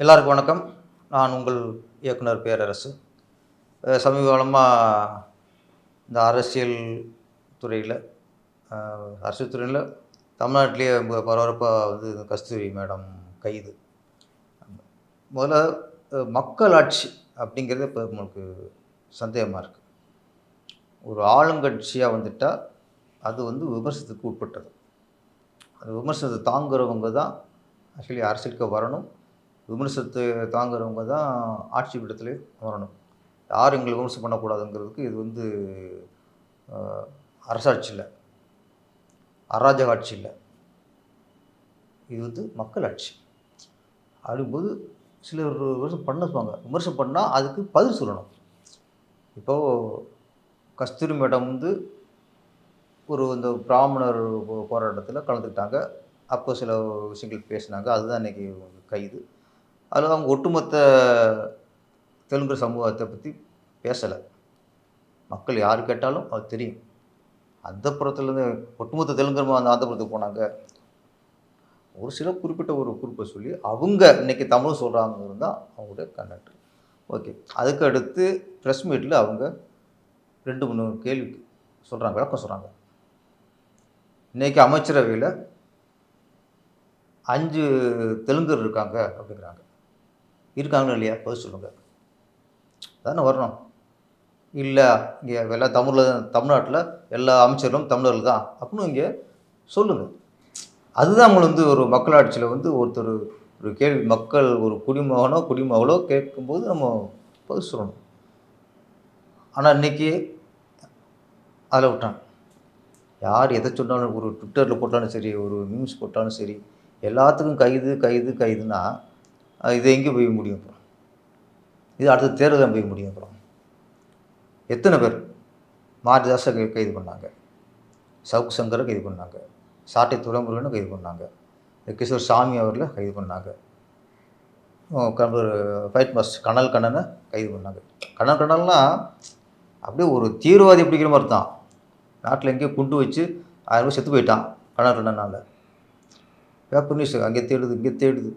எல்லாருக்கும் வணக்கம். நான் உங்கள் இயக்குனர் பேரரசு. சமீபகாலமாக சமீப காலமாக இந்த அரசியல் துறையில் அரசியல் துறையில் தமிழ்நாட்டிலேயே பரபரப்பாக வந்து இந்த கஸ்தூரி மேடம் கைது. முதல்ல மக்களாட்சி அப்படிங்கிறது இப்போ நம்மளுக்கு சந்தேகமாக இருக்குது ஒரு ஆளுங்கட்சியாக வந்துட்டால் அது வந்து விமர்சனத்துக்கு உட்பட்டது. அந்த விமர்சனத்தை தாங்குறவங்க தான் ஆக்சுவலி அரசியலுக்கு வரணும். விமர்சனத்தை தாங்குறவங்க தான் ஆட்சி பீடத்திலே வரணும். யார் எங்களை விமர்சனம் பண்ணக்கூடாதுங்கிறதுக்கு இது வந்து அரசாட்சியில் அரசாட்சி இல்லை. அராஜக ஆட்சி இல்லை. இது வந்து மக்கள் ஆட்சி. அப்படிங்கும்போது சிலர் விமர்சனம் பண்ண சொல்லுவாங்க. விமர்சனம் பண்ணால் அதுக்கு பதில் சொல்லணும். இப்போது கஸ்தூரி மேடம் வந்து ஒரு இந்த பிராமணர் போராட்டத்தில் கலந்துக்கிட்டாங்க. அப்போ சில விஷயங்கள் பேசினாங்க. அதுதான் இன்றைக்கி கைது. அதில் அவங்க ஒட்டுமொத்த தெலுங்கு சமூகத்தை பற்றி பேசலை. மக்கள் யார் கேட்டாலும் அது தெரியும். அந்த புறத்துலேருந்து ஒட்டுமொத்த தெலுங்கு அந்த ஆந்திரபுரத்துக்கு போனாங்க. ஒரு சில குறிப்பிட்ட ஒரு குறிப்பை சொல்லி அவங்க இன்றைக்கி தமிழ் சொல்கிறாங்க இருந்தால் அவங்களுடைய கண்டக்ட் ஓகே. அதுக்கு அடுத்து ப்ரெஸ் மீட்டில் அவங்க ரெண்டு மூணு கேள்வி சொல்கிறாங்க விளக்கம் சொல்கிறாங்க இன்றைக்கி அமைச்சரவையில் அஞ்சு தெலுங்கர் இருக்காங்க அப்படிங்கிறாங்க. இருக்காங்களா இல்லையா? பதில் சொல்லுங்க. தானே வரணும். இல்லை இங்கே எல்லா தமிழில் தமிழ்நாட்டில் எல்லா அமைச்சர்களும் தமிழர்கள் தான். அப்படின்னு இங்கே சொல்லுங்கள் அதுதான் அவங்களை வந்து ஒரு மக்களாட்சியில் வந்து ஒருத்தர் ஒரு கேள்வி மக்கள் ஒரு குடிமகனோ குடிமகளோ கேட்கும்போது நம்ம பதில் சொல்லணும். ஆனால் இன்னைக்கு அதில் விட்டான் யார் எதை சொன்னாலும் ஒரு ட்விட்டரில் போட்டாலும் சரி ஒரு நியூஸ் போட்டாலும் சரி எல்லாத்துக்கும் கைது கைது கைதுன்னா இதை இது எங்கே போய் முடியும் அப்புறம்? இது அடுத்த தேர்தல் போய் முடியும் அப்புறம். எத்தனை பேர்? மாரிதாஸை கைது பண்ணாங்க. சவுக்கு சங்கரை கைது பண்ணாங்க. சாட்டை துறைமுருகனை கைது பண்ணாங்க. கிஷோர் சாமி அவரில் கைது பண்ணாங்க. ஃபைட் மாஸ்டர் கனல் கண்ணனை கைது பண்ணாங்க. கனல் கண்ணல்னால் அப்படியே ஒரு தீவிரவாதி பிடிக்கிற மாதிரி தான். நாட்டில் எங்கேயோ குண்டு வச்சு ஆயிரம் செத்து போயிட்டான் கடந்த ரெண்டு நாளில். பேப்பர் நியூஸ் அங்கே தேடுது இங்கே தேடுது.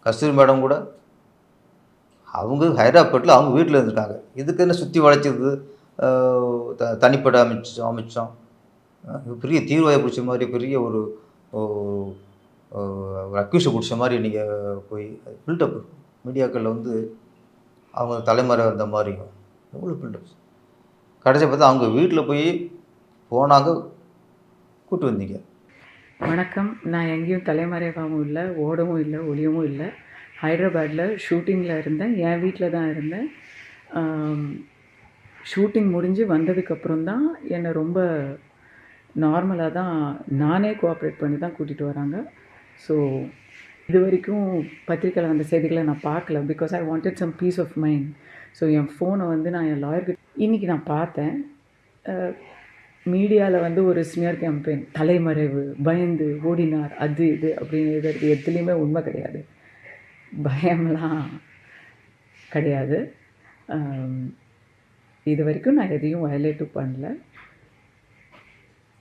கஸ்தூரி மேடம் கூட அவங்க ஹைதராபாத்தில் அவங்க வீட்டில் இருந்திருக்காங்க. இதுக்கு என்ன சுற்றி வளைச்சது த தனிப்படை அமைச்சோம் அமைச்சோம். பெரிய தீவிரவாதி பிடிச்ச மாதிரி பெரிய ஒரு ஓ- ஒரு அக்யூஸை பிடிச்ச மாதிரி நீங்கள் போய் பில்டப் மீடியாக்களில் வந்து அவங்க தலைமுறை வந்த மாதிரியும் எவ்வளோ பில்டப் கடைசி பார்த்தா அவங்க வீட்டில் போய் போனாங்க கூட்டு வந்தீங்க. வணக்கம். நான் எங்கேயும் தலைமறைவாகவும் இல்லை ஓடவும் இல்லை ஒளியவும் இல்லை. ஹைதராபாத்தில் ஷூட்டிங்கில் இருந்தேன். என் வீட்டில் தான் இருந்தேன். ஷூட்டிங் முடிஞ்சு வந்ததுக்கப்புறம் தான் என்னை ரொம்ப நார்மலாக தான் நானே கோஆப்ரேட் பண்ணி தான் கூட்டிகிட்டு வராங்க. ஸோ இது வரைக்கும் பத்திரிக்கையில் வந்த செய்திகளை நான் பார்க்கல. Because I wanted some peace of mind so என் ஃபோனை வந்து நான் என் லாயர்கிட்ட இன்றைக்கி நான் பார்த்தேன். மீடியாவில் வந்து ஒரு ஸ்மியர் கேம்பெயின் தலைமறைவு பயந்து ஓடினார் அது இது அப்படின்னு எழுதுறது எதுலேயுமே உண்மை கிடையாது. பயம்லாம் கிடையாது. இது வரைக்கும் நான் எதையும் வயலேட்டும் பண்ணல.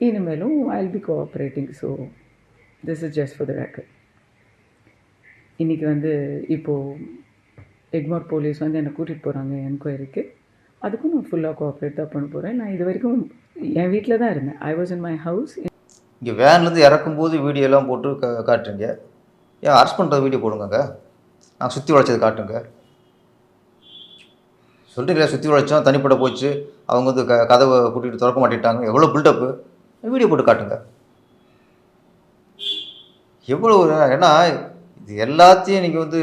இனிமேலும் I'll be cooperating so this is just for the record இன்றைக்கி வந்து இப்போது எக்மோர் போலீஸ் வந்து என்னை கூட்டிகிட்டு போகிறாங்க என்கொயரிக்கு அதுக்கும் நான் ஃபுல்லாக கோஆப்ரேட் தான் பண்ண போகிறேன் நான் இது வரைக்கும் என் வீட்டில் தான் இருந்தேன். I was in my house இங்கே வேன்லேருந்து இறக்கும்போது வீடியோலாம் போட்டு கா காட்டுறீங்க. ஏன் அரெஸ்ட் பண்ணுறது வீடியோ போடுங்க நான் சுற்றி வளைச்சது காட்டுங்க. சொல்கிறீங்களா சுற்றி வளைச்சோம் தனிப்பட போச்சு. அவங்க வந்து க கதவை கூட்டிகிட்டு திறக்க மாட்டேட்டாங்க. எவ்வளோ பில்டப்பு வீடியோ போட்டு காட்டுங்க. எவ்வளோ ஒரு- ஏன்னா இது எல்லாத்தையும் நீங்கள் வந்து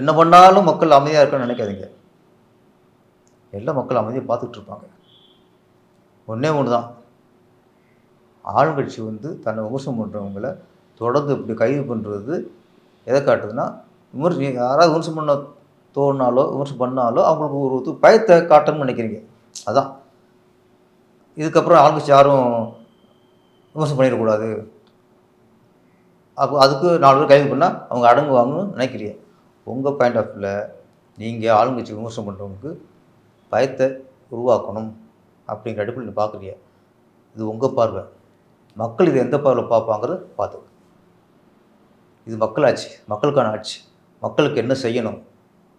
என்ன பண்ணாலும் மக்கள் அமைதியாக இருக்கணும்னு நினைக்காதீங்க. எல்லா மக்கள் அமைதியாக பார்த்துக்கிட்டு இருப்பாங்க. ஒன்றே ஒன்று தான் ஆளுங்கட்சி வந்து தன்னை விமர்சனம் பண்ணுறவங்கள தொடர்ந்து இப்படி கைது பண்ணுறது எதை காட்டுதுன்னா விமர்சி யாராவது விமர்சனம் பண்ண தோணுனாலோ விமர்சனம் பண்ணாலோ அவங்களுக்கு ஒரு பயத்தை காட்டணும்னு நினைக்கிறீங்க. அதான். இதுக்கப்புறம் ஆளுங்கட்சி யாரும் விமர்சனம் பண்ணிடக்கூடாது. அப்போ அதுக்கு நாலு பேர் கைது பண்ணால் அவங்க அடங்குவாங்கன்னு நினைக்கிறீங்க. உங்கள் பாயிண்ட் ஆஃப் வியூவில் நீங்கள் ஆளுங்கட்சி விமர்சனம் பண்ணுறவங்களுக்கு பயத்தை உருவாக்கணும் அப்படிங்கிற அடிப்படையில் நீ பார்க்குறிய இது உங்கள் பார்வை. மக்கள் இது எந்த பார்வையில் பார்ப்பாங்கிறது பார்த்து இது மக்களாட்சி மக்களுக்கான ஆட்சி. மக்களுக்கு என்ன செய்யணும்?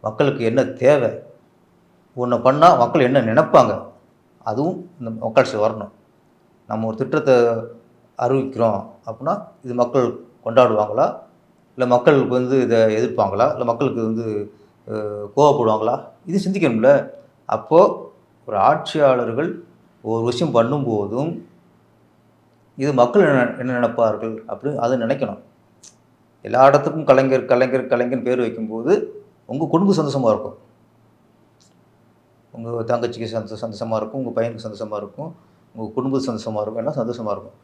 மக்களுக்கு என்ன தேவை? ஒன்று பண்ணால் மக்கள் என்ன நினைப்பாங்க? அதுவும் இந்த மக்களாட்சி வரணும். நம்ம ஒரு திட்டத்தை அறிவிக்கிறோம் அப்படின்னா இது மக்கள் கொண்டாடுவாங்களா? இல்லை மக்களுக்கு வந்து இதை எதிர்ப்பாங்களா? இல்லை மக்களுக்கு வந்து கோவப்படுவாங்களா? இது சிந்திக்கணும்ல. அப்போது ஒரு ஆட்சியாளர்கள் ஒரு விஷயம் பண்ணும்போதும் இது மக்கள் என்ன என்ன நினைப்பார்கள் அப்படின்னு அதை நினைக்கணும். எல்லா இடத்துக்கும் கலைஞர் கலைஞர் கலைஞர் பேர் வைக்கும்போது உங்கள் குடும்பம் சந்தோஷமாக இருக்கும். உங்கள் தங்கச்சிக்கு சந்தோ சந்தோஷமாக இருக்கும் உங்கள் பையனுக்கு சந்தோஷமாக இருக்கும் உங்கள் குடும்பத்துக்கு சந்தோஷமாக இருக்கும் எல்லாம் சந்தோஷமாக இருக்கும்.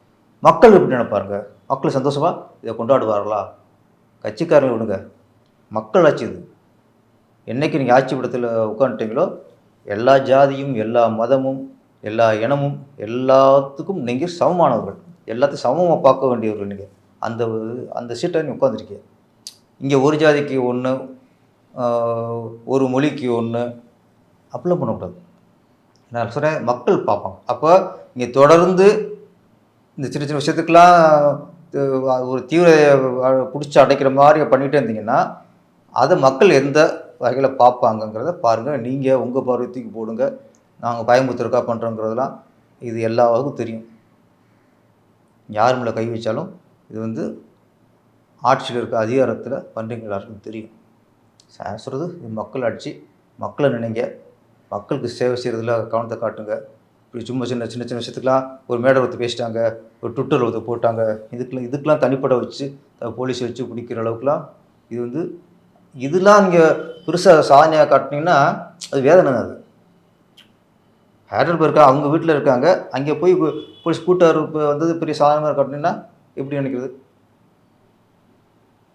மக்கள் எப்படி நினைப்பாருங்க? மக்கள் சந்தோஷமாக இதை கொண்டாடுவார்களா? கட்சிக்காரங்களை விடுங்க. மக்கள் ஆட்சி இது. என்னைக்கு நீங்கள் ஆட்சி படத்தில் உட்காந்துட்டீங்களோ எல்லா ஜாதியும் எல்லா மதமும் எல்லா இனமும் எல்லாத்துக்கும் நீங்கள் சமமானவர்கள். எல்லாத்தையும் சமமாக பார்க்க வேண்டியவர்கள் நீங்கள் அந்த அந்த சீட்டை நீ உட்காந்துருக்கீங்க இங்கே ஒரு ஜாதிக்கு ஒன்று ஒரு மொழிக்கு ஒன்று அப்படிலாம் பண்ணக்கூடாது. நான் சொல்கிறேன் மக்கள் பார்ப்பாங்க. அப்போ இங்கே தொடர்ந்து இந்த சின்ன சின்ன விஷயத்துக்கெல்லாம் ஒரு தீவிர பிடிச்சி அடைக்கிற மாதிரி பண்ணிகிட்டே இருந்தீங்கன்னா அதை மக்கள் எந்த வகையில் பார்ப்பாங்கங்கிறத பாருங்கள் நீங்கள் உங்கள் பருவத்துக்கு போடுங்க. நாங்கள் பயமுத்திருக்கா பண்ணுறோங்கிறதெல்லாம் இது எல்லாருக்கும் தெரியும். யார் மேலே கை வச்சாலும் இது வந்து ஆட்சியில் இருக்க அதிகாரத்தில் பண்ணுறீங்க எல்லாருக்கும் தெரியும். சார் சொல்கிறது இது மக்கள் ஆட்சி. மக்களை நினைங்க. மக்களுக்கு சேவை செய்கிறதுல கவனத்தை காட்டுங்க. இப்படி சும்மா சின்ன சின்ன சின்ன விஷயத்துக்கெலாம் ஒரு மேடை ஒருத்தர் பேசிட்டாங்க. ஒரு ட்விட்டர் ஒருத்தர் போட்டாங்க. இதுக்கெலாம் இதுக்கெலாம் தனிப்பட வச்சு போலீஸ் வச்சு பிடிக்கிற அளவுக்குலாம் இது வந்து இதெல்லாம் நீங்கள் பெருசாக சாதனையாக காட்டினீங்கன்னா அது வேதனை அது? ஹேட்ரல் இருக்கா அவங்க வீட்டில் இருக்காங்க. அங்கே போய் போலீஸ் கூட்டார் வந்தது பெரிய சாதனையாக காட்டினீங்கன்னா எப்படி நினைக்கிறது?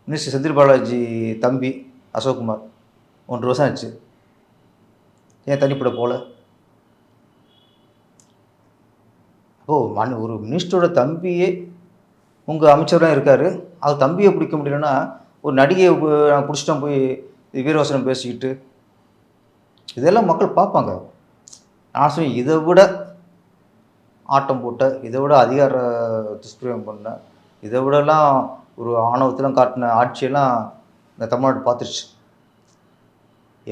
மினிஸ்டர் செந்தில் பாலாஜி தம்பி அசோக்குமார். ஒன்றரை வருஷம் ஆச்சு. ஏன் தனிப்பட போகல ஓ மண் ஒரு மினிஸ்டரோட தம்பியே உங்கள் அமைச்சராக இருக்கார். அவர் தம்பியை பிடிக்க முடியலன்னா ஒரு நடிகையை நான் பிடிச்சிட்டோம் போய் வீரவசனம் பேசிக்கிட்டு. இதெல்லாம் மக்கள் பார்ப்பாங்க. நான் சொல்லி இதை விட ஆட்டம் போட்ட இதை விட அதிகார துஷ்பிரயோகம் பண்ண இதை விடலாம் ஒரு ஆணவத்திலாம் காட்டின ஆட்சியெல்லாம் இந்த தமிழ்நாடு பார்த்துருச்சு.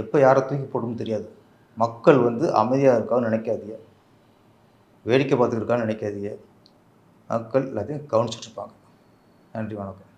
எப்போ யாரை தூக்கி போடும்னு தெரியாது. மக்கள் வந்து அமைதியாக இருக்கான்னு நினைக்காதீங்க. வேடிக்கை பார்த்துட்டு நினைக்காதீங்க. மக்கள் எல்லாத்தையும் கவனிச்சிட்டு இருப்பாங்க. நன்றி வணக்கம்.